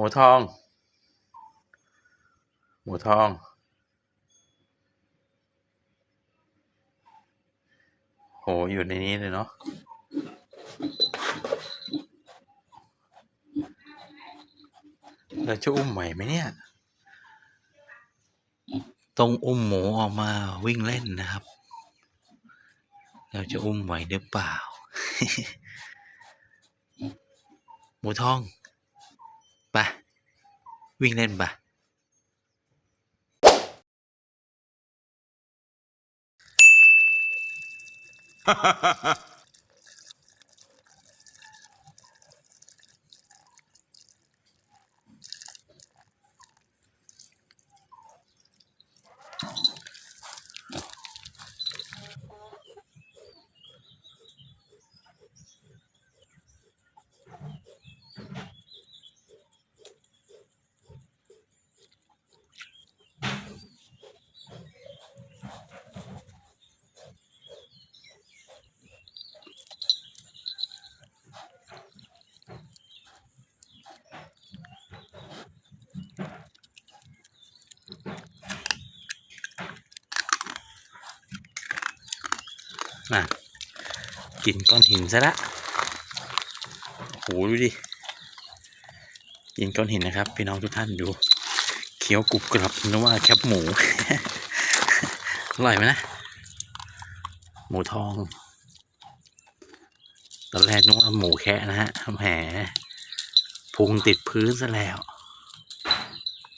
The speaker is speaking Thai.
มูทอง หมูทอง โห อยู่ในนี้เลยเนาะเราจะอุ้มไหวไหมเนี่ย ต้องอุ้มหมูออกมาวิ่งเล่นนะครับ เราจะอุ้มไหวหรือเปล่า หมูทอง วิ่งเล่นบ่า น่ะกินก้อนหินซะละโหดูดิกินก้อนหินนะครับพี่น้องทุกท่านดูเคี้ยวกรุบกรับนึกว่าแคบหมูอร่อยไหมนะ หมูทองตอนแรกนึกว่าหมูแคะนะฮะแหมพุงติดพื้นซะแล้ว